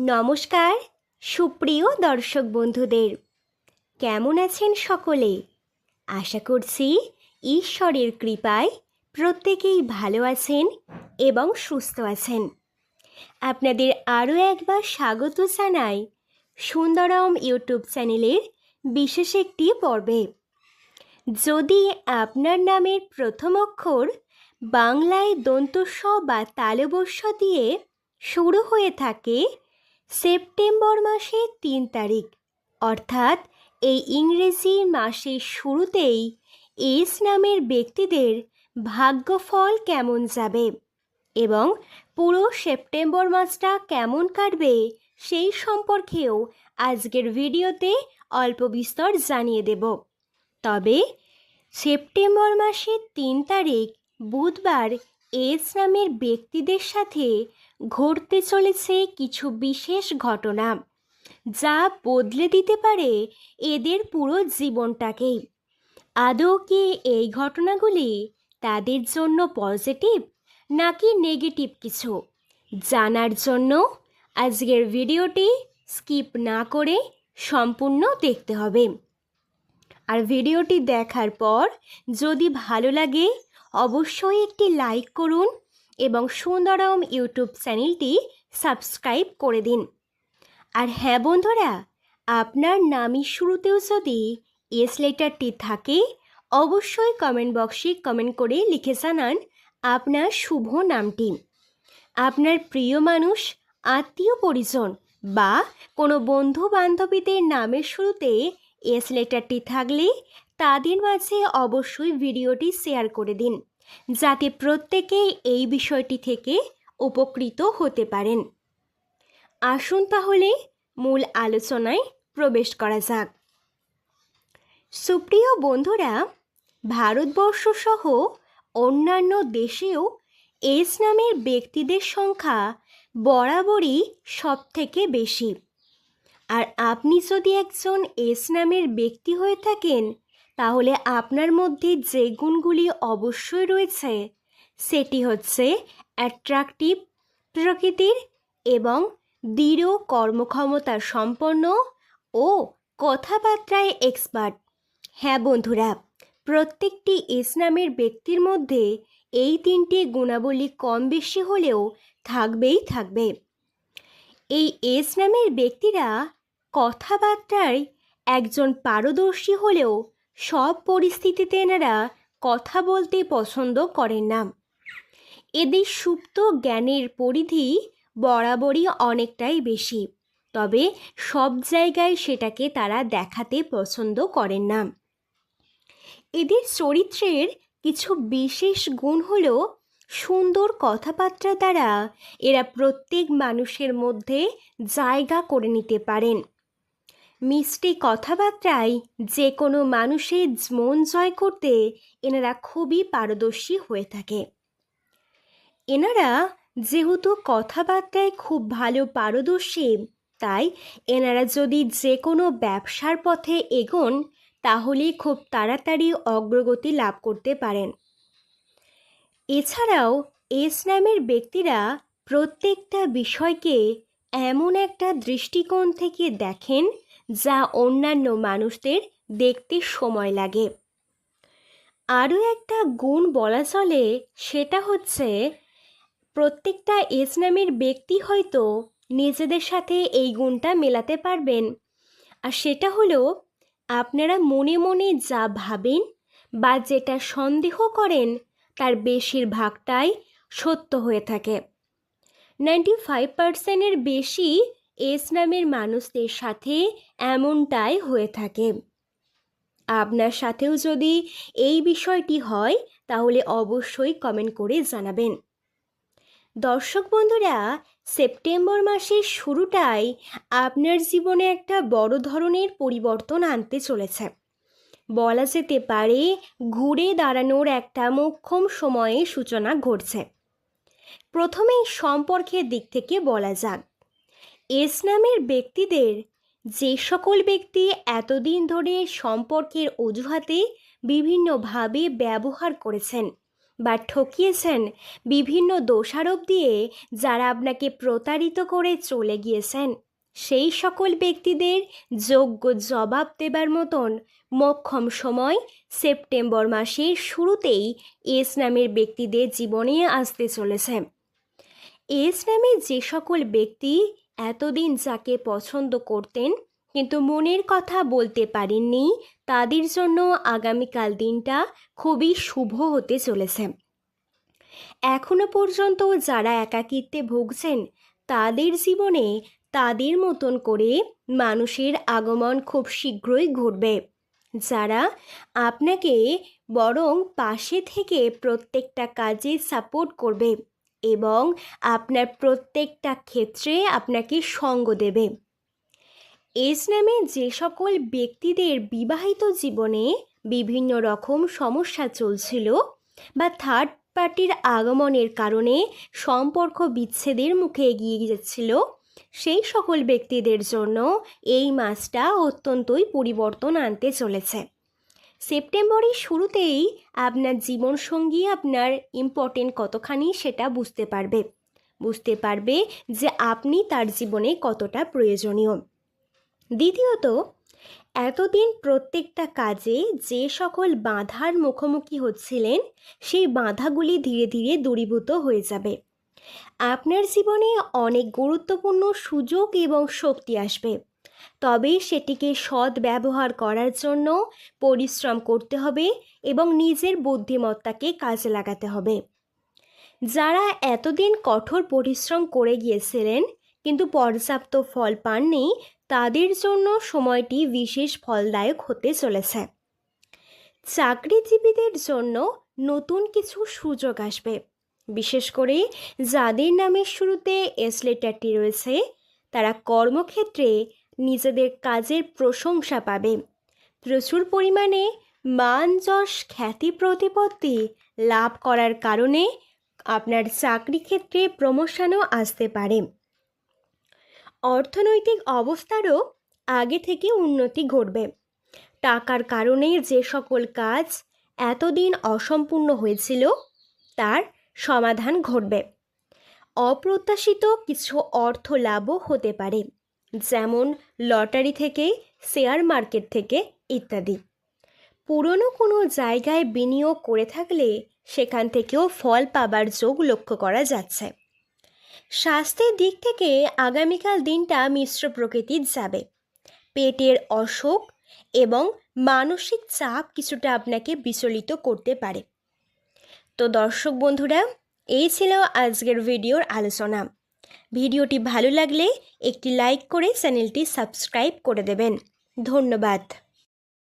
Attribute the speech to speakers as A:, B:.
A: নমস্কার, সুপ্রিয় দর্শক বন্ধুদের। কেমন আছেন সকলে? আশা করছি ঈশ্বরের কৃপায় প্রত্যেকেই ভালো আছেন এবং সুস্থ আছেন। আপনাদের আরও একবার স্বাগত জানাই সুন্দরম ইউটিউব চ্যানেলের বিশেষ একটি পর্বে। যদি আপনার নামের প্রথম অক্ষর বাংলায় দন্তস্ব বা তালবস্য দিয়ে শুরু হয়ে থাকে সেপ্টেম্বর মাসের তিন তারিখ। অর্থাৎ এই ইংরেজি মাসের শুরুতেই এস নামের ব্যক্তিদের ভাগ্যফল কেমন যাবে এবং পুরো সেপ্টেম্বর মাসটা কেমন কাটবে সেই সম্পর্কেও আজকের ভিডিওতে অল্প বিস্তর জানিয়ে দেব। তবে সেপ্টেম্বর মাসের তিন তারিখ, বুধবার এস নামের ব্যক্তিদের সাথে ঘটতে চলেছে কিছু বিশেষ ঘটনা, যা বদলে দিতে পারে এদের পুরো জীবনটাকেই আদৌ কি এই ঘটনাগুলি তাদের জন্য পজিটিভ নাকি নেগেটিভ কিছু, জানার জন্য আজকের ভিডিওটি স্কিপ না করে সম্পূর্ণ দেখতে হবে। আর ভিডিওটি দেখার পর যদি ভালো লাগে অবশ্যই একটি লাইক করুন এবং সুন্দরম ইউটিউব চ্যানেলটি সাবস্ক্রাইব করে দিন। আর হ্যাঁ বন্ধুরা, আপনার নামই শুরুতেও যদি এস লেটারটি থাকে, অবশ্যই কমেন্ট বক্সে কমেন্ট করে লিখে জানান আপনার শুভ নামটি। আপনার প্রিয় মানুষ, আত্মীয় পরিজন বা কোনো বন্ধু বান্ধবীদের নামের শুরুতে এস লেটারটি থাকলে তাদের মাঝে অবশ্যই ভিডিওটি শেয়ার করে দিন, যাতে প্রত্যেকেই এই বিষয়টি থেকে উপকৃত হতে পারেন। আসুন তাহলে মূল আলোচনায় প্রবেশ করা যাক। সুপ্রিয় বন্ধুরা, ভারতবর্ষ সহ অন্যান্য দেশেও এস নামের ব্যক্তিদের সংখ্যা বরাবরই সব থেকে বেশি। আর আপনি যদি একজন এস নামের ব্যক্তি হয়ে থাকেন তাহলে আপনার মধ্যে যে গুণগুলি অবশ্যই রয়েছে, সেটি হচ্ছে অ্যাট্রাকটিভ প্রকৃতির এবং দৃঢ় কর্মক্ষমতা সম্পন্ন ও কথাবার্তায় এক্সপার্ট হ্যাঁ বন্ধুরা, প্রত্যেকটি ইসলামের ব্যক্তির মধ্যে এই তিনটি গুণাবলী কম বেশি হলেও থাকবেই থাকবে। এই ইসলামের ব্যক্তিরা কথাবার্তায় একজন পারদর্শী হলেও সব পরিস্থিতিতে এনারা কথা বলতে পছন্দ করেন না। এদের সুপ্ত জ্ঞানের পরিধি বরাবরই অনেকটাই বেশি, তবে সব জায়গায় সেটাকে তারা দেখাতে পছন্দ করেন না। এদের চরিত্রের কিছু বিশেষ গুণ হল সুন্দর কথাবার্তা দ্বারা এরা প্রত্যেক মানুষের মধ্যে জায়গা করে নিতে পারেন। মিষ্টি কথাবার্তায় যে কোনো মানুষের মন জয় করতে এনারা খুবই পারদর্শী হয়ে থাকে। এনারা যেহেতু কথাবার্তায় খুব ভালো পারদর্শী, তাই এনারা যদি যে কোনো ব্যবসার পথে এগোন তাহলে খুব তাড়াতাড়ি অগ্রগতি লাভ করতে পারেন। এছাড়াও এস নামের ব্যক্তিরা প্রত্যেকটা বিষয়কে এমন একটা দৃষ্টিকোণ থেকে দেখেন যা অন্যান্য মানুষদের দেখতে সময় লাগে। আরও একটা গুণ বলা চলে সেটা হচ্ছে, প্রত্যেকটা এস নামের ব্যক্তি হয়তো নিজেদের সাথে এই গুণটা মেলাতে পারবেন। আর সেটা হলো, আপনারা মনে মনে যা ভাবেন বা যেটা সন্দেহ করেন, তার বেশিরভাগটাই সত্য হয়ে থাকে। নাইনটি ফাইভ পার্সেন্টের বেশি এস নামের মানুষদের সাথে এমনটাই হয়ে থাকে। আপনার সাথেও যদি এই বিষয়টি হয়, তাহলে অবশ্যই কমেন্ট করে জানাবেন। দর্শক বন্ধুরা, সেপ্টেম্বর মাসের শুরুটাই আপনার জীবনে একটা বড় ধরনের পরিবর্তন আনতে চলেছে। বলা যেতে পারে, ঘুরে দাঁড়ানোর একটা মোক্ষম সময়ে সূচনা ঘটছে। প্রথমেই সম্পর্কের দিক থেকে বলা যাক। এস নামের ব্যক্তিদের যে সকল ব্যক্তি এতদিন ধরে সম্পর্কের অজুহাতে বিভিন্নভাবে ব্যবহার করেছেন বা ঠকিয়েছেন বিভিন্ন দোষারোপ দিয়ে যারা আপনাকে প্রতারিত করে চলে গিয়েছেন, সেই সকল ব্যক্তিদের যোগ্য জবাব দেবার মতন মক্ষম সময় সেপ্টেম্বর মাসের শুরুতেই এস নামের ব্যক্তিদের জীবনে আসতে চলেছে। এস নামে যে সকল ব্যক্তি এতদিন যাকে পছন্দ করতেন, কিন্তু মনের কথা বলতে পারেননি, তাদের জন্য আগামীকাল দিনটা খুবই শুভ হতে চলেছে। এখনও পর্যন্ত যারা একাকিত্বে ভুগছেন, তাদের জীবনে তাদের মতন করে মানুষের আগমন খুব শীঘ্রই ঘটবে। যারা আপনাকে বরং পাশে থেকে প্রত্যেকটা কাজে সাপোর্ট করবে এবং আপনার প্রত্যেকটা ক্ষেত্রে আপনাকে সঙ্গ দেবে। এস নামে যে সকল ব্যক্তিদের বিবাহিত জীবনে বিভিন্ন রকম সমস্যা চলছিল বা থার্ড পার্টির আগমনের কারণে সম্পর্ক বিচ্ছেদের মুখে এগিয়ে যাচ্ছিল সেই সকল ব্যক্তিদের জন্য এই মাসটা অত্যন্তই পরিবর্তন আনতে চলেছে। সেপ্টেম্বরের শুরুতেই আপনার জীবনসঙ্গী আপনার ইম্পর্টেন্ট কতখানি সেটা বুঝতে পারবে। বুঝতে পারবে যে আপনি তার জীবনে কতটা প্রয়োজনীয়। দ্বিতীয়ত, এতদিন প্রত্যেকটা কাজে যে সকল বাধার মুখোমুখি হচ্ছিলেন, সেই বাধাগুলি ধীরে ধীরে দূরীভূত হয়ে যাবে। আপনার জীবনে অনেক গুরুত্বপূর্ণ সুযোগ এবং শক্তি আসবে। তবে সেটিকে সৎ ব্যবহার করার জন্য পরিশ্রম করতে হবে এবং নিজের বুদ্ধিমত্তাকে কাজে লাগাতে হবে। যারা এতদিন কঠোর পরিশ্রম করে গিয়েছিলেন কিন্তু পর্যাপ্ত ফল পাননি, তাদের জন্য সময়টি বিশেষ ফলদায়ক হতে চলেছে। চাকরিজীবীদের জন্য নতুন কিছু সুযোগ আসবে। বিশেষ করে যাদের নামের শুরুতে এস লেটারটি রয়েছে, তারা কর্মক্ষেত্রে নিজেদের কাজের প্রশংসা পাবে। প্রচুর পরিমাণে মান যশ খ্যাতি প্রতিপত্তি লাভ করার কারণে আপনার চাকরি ক্ষেত্রে প্রমোশনও আসতে পারে। অর্থনৈতিক অবস্থারও আগে থেকে উন্নতি ঘটবে। টাকার কারণে যে সকল কাজ এতদিন অসম্পূর্ণ হয়েছিল, তার সমাধান ঘটবে। অপ্রত্যাশিত কিছু অর্থ লাভও হতে পারে। যেমন লটারি থেকে, শেয়ার মার্কেট থেকে ইত্যাদি। পুরনো কোনো জায়গায় বিনিয়োগ করে থাকলে সেখান থেকেও ফল পাবার যোগ লক্ষ্য করা যাচ্ছে। স্বাস্থ্যের দিক থেকে আগামীকাল দিনটা মিশ্র প্রকৃতির যাবে। পেটের অসুখ এবং মানসিক চাপ কিছুটা আপনাকে বিচলিত করতে পারে। তো দর্শক বন্ধুরা, এই ছিল আজকের ভিডিওর আলোচনা। ভিডিওটি ভালো লাগলে একটি লাইক করে চ্যানেলটি সাবস্ক্রাইব করে দেবেন। ধন্যবাদ।